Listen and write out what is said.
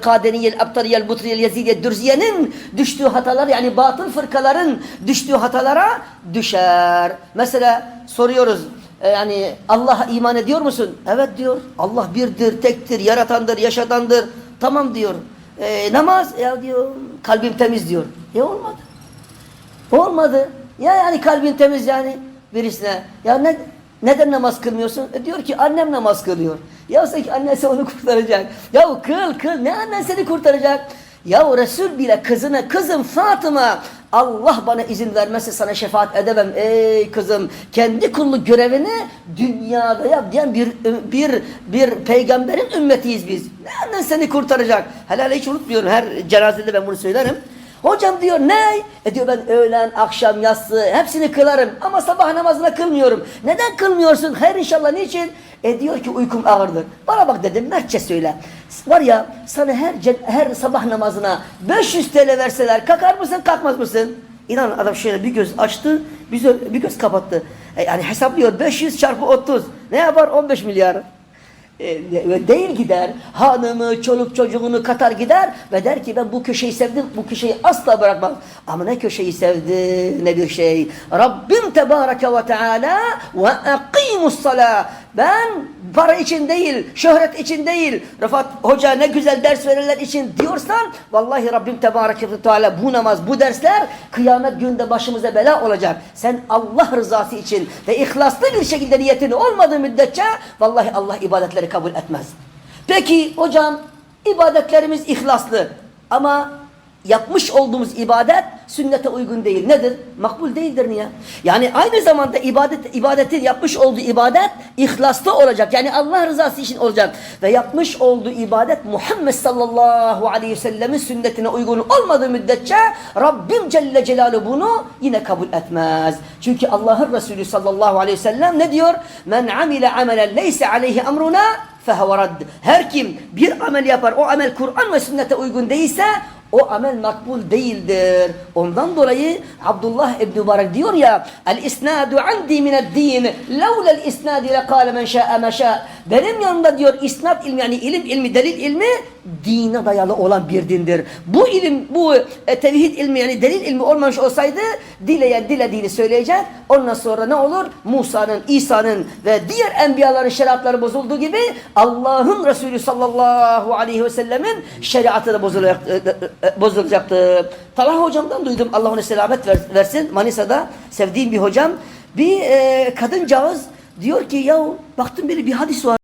Kaderiyel, Abtariyel, Butriyel, Yazidiyel, Dürziye'nin düştüğü hatalar yani batıl fırkaların düştüğü hatalara düşer. Mesela soruyoruz e, yani Allah'a iman ediyor musun? Evet diyor. Allah birdir, tektir, yaratandır, yaşatandır. Tamam diyor. E, namaz ya diyor kalbim temiz diyor. E olmadı. Olmadı. Ya yani kalbin temiz yani birisine. Ya ne, neden namaz kılmıyorsun? E diyor ki annem namaz kılıyor. Ya sanki annesi onu kurtaracak. Ya kıl kıl ne annen seni kurtaracak? Ya Resul bile kızına kızım Fatıma Allah bana izin vermezse sana şefaat edemem. Ey kızım kendi kulluk görevini dünyada yap diyen bir bir bir peygamberin ümmetiyiz biz. Ne annen seni kurtaracak? Helal hiç unutmuyorum. Her cenazede ben bunu söylerim. Hocam diyor ne? E diyor ben öğlen, akşam, yatsı hepsini kılarım ama sabah namazına kılmıyorum. Neden kılmıyorsun? Hayır inşallah niçin? E diyor ki uykum ağırdır. Bana bak dedim mertçe söyle. Var ya sana her her sabah namazına 500 TL verseler kalkar mısın kalkmaz mısın? İnan adam şöyle bir göz açtı bir göz, bir göz kapattı. E yani hesaplıyor 500 çarpı 30 ne yapar 15 milyar. E, değil gider. Hanımı, çoluk çocuğunu katar gider ve der ki ben bu köşeyi sevdim, bu köşeyi asla bırakmam. Ama ne köşeyi sevdi ne bir şey. Rabbim Tebareke ve Teala ve akimus salah. Ben para için değil, şöhret için değil, Rıfat Hoca ne güzel ders verirler için diyorsan vallahi Rabbim Tebareke ve Teala bu namaz, bu dersler kıyamet günde başımıza bela olacak. Sen Allah rızası için ve ihlaslı bir şekilde niyetini olmadığı müddetçe vallahi Allah ibadetleri kabul etmez. Peki hocam ibadetlerimiz ihlaslı ama yapmış olduğumuz ibadet sünnete uygun değil. Nedir? Makbul değildir niye? Yani aynı zamanda ibadet ibadetin yapmış olduğu ibadet ihlaslı olacak. Yani Allah rızası için olacak. Ve yapmış olduğu ibadet Muhammed sallallahu aleyhi ve sellemin sünnetine uygun olmadığı müddetçe Rabbim Celle Celaluhu bunu yine kabul etmez. Çünkü Allah'ın Resulü sallallahu aleyhi ve sellem ne diyor? Men amile amelen leyse aleyhi emruna fehuve radd. Her kim bir amel yapar o amel Kur'an ve sünnete uygun değilse o amel makbul değildir. Ondan dolayı Abdullah İbn Mübarek diyor ya el isnadu andi mined din levla el isnadi lekale men şa'a ma şa. Benim yanımda diyor isnad ilmi yani ilim ilmi delil ilmi dine dayalı olan bir dindir. Bu ilim bu e, tevhid ilmi yani delil ilmi olmamış olsaydı dileyen dilediğini söyleyecek. Ondan sonra ne olur? Musa'nın, İsa'nın ve diğer enbiyaların şeriatları bozulduğu gibi Allah'ın Resulü sallallahu aleyhi ve sellemin şeriatı da bozulacak, e, bozulacaktı. Talha hocamdan duydum Allah ona selamet ver- versin. Manisa'da sevdiğim bir hocam. Bir e, kadıncağız diyor ki ya baktım bir bir hadis var.